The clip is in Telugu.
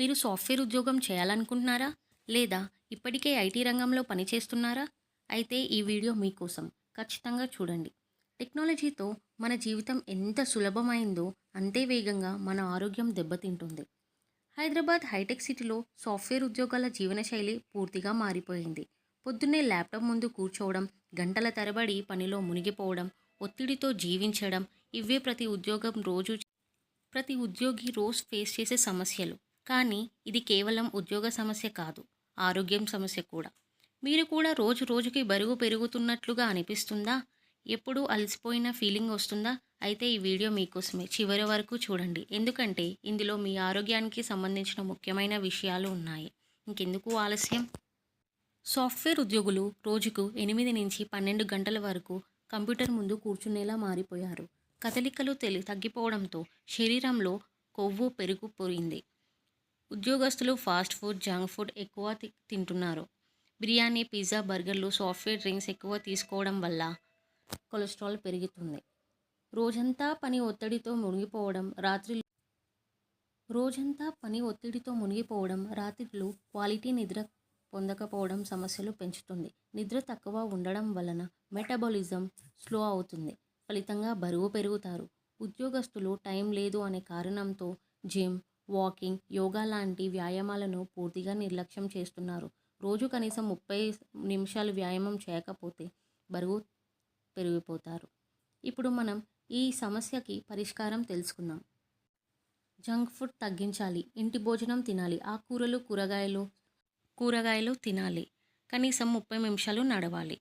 మీరు సాఫ్ట్వేర్ ఉద్యోగం చేయాలనుకుంటున్నారా? లేదా ఇప్పటికే ఐటీ రంగంలో పనిచేస్తున్నారా? అయితే ఈ వీడియో మీకోసం ఖచ్చితంగా చూడండి. టెక్నాలజీతో మన జీవితం ఎంత సులభమైందో అంతే వేగంగా మన ఆరోగ్యం దెబ్బతింటుంది. హైదరాబాద్ హైటెక్ సిటీలో సాఫ్ట్వేర్ ఉద్యోగాల జీవనశైలి పూర్తిగా మారిపోయింది. పొద్దున్నే ల్యాప్టాప్ ముందు కూర్చోవడం గంటల తరబడి పనిలో మునిగిపోవడం ఒత్తిడితో జీవించడం ఇవే ప్రతి ఉద్యోగం రోజు ప్రతి ఉద్యోగి రోజు ఫేస్ చేసే సమస్యలు. కానీ ఇది కేవలం ఉద్యోగ సమస్య కాదు ఆరోగ్యం సమస్య కూడా. మీరు కూడా రోజు రోజుకి బరువు పెరుగుతున్నట్లుగా అనిపిస్తుందా? ఎప్పుడూ అలసిపోయిన ఫీలింగ్ వస్తుందా? అయితే ఈ వీడియో మీకోసమే. చివరి వరకు చూడండి. ఎందుకంటే ఇందులో మీ ఆరోగ్యానికి సంబంధించిన ముఖ్యమైన విషయాలు ఉన్నాయి. ఇంకెందుకు ఆలస్యం? సాఫ్ట్వేర్ ఉద్యోగులు రోజుకు ఎనిమిది నుంచి పన్నెండు గంటల వరకు కంప్యూటర్ ముందు కూర్చునేలా మారిపోయారు. కదలికలు తెలి తగ్గిపోవడంతో శరీరంలో కొవ్వు పెరిగిపోయింది ఉద్యోగస్తులు ఫాస్ట్ ఫుడ్ జంక్ ఫుడ్ ఎక్కువ తింటున్నారు. బిర్యానీ పిజ్జా బర్గర్లు సాఫ్ట్వేర్ డ్రింక్స్ ఎక్కువ తీసుకోవడం వల్ల కొలెస్ట్రాల్ పెరుగుతుంది. రోజంతా పని ఒత్తిడితో మునిగిపోవడం రాత్రి రోజంతా పని ఒత్తిడితో మునిగిపోవడం రాత్రిళ్ళు క్వాలిటీ నిద్ర పొందకపోవడం సమస్యలు పెంచుతుంది. నిద్ర తక్కువ ఉండడం వలన మెటబాలిజం స్లో అవుతుంది. ఫలితంగా బరువు పెరుగుతారు. ఉద్యోగస్తులు టైం లేదు అనే కారణంతో జిమ్ వాకింగ్ యోగా లాంటి వ్యాయామాలను పూర్తిగా నిర్లక్ష్యం చేస్తున్నారు. రోజు కనీసం ముప్పై నిమిషాలు వ్యాయామం చేయకపోతే బరువు పెరిగిపోతారు. ఇప్పుడు మనం ఈ సమస్యకి పరిష్కారం తెలుసుకుందాం. జంక్ ఫుడ్ తగ్గించాలి ఇంటి భోజనం తినాలి ఆకుకూరలు కూరగాయలు కూరగాయలు తినాలి. కనీసం ముప్పై నిమిషాలు నడవాలి.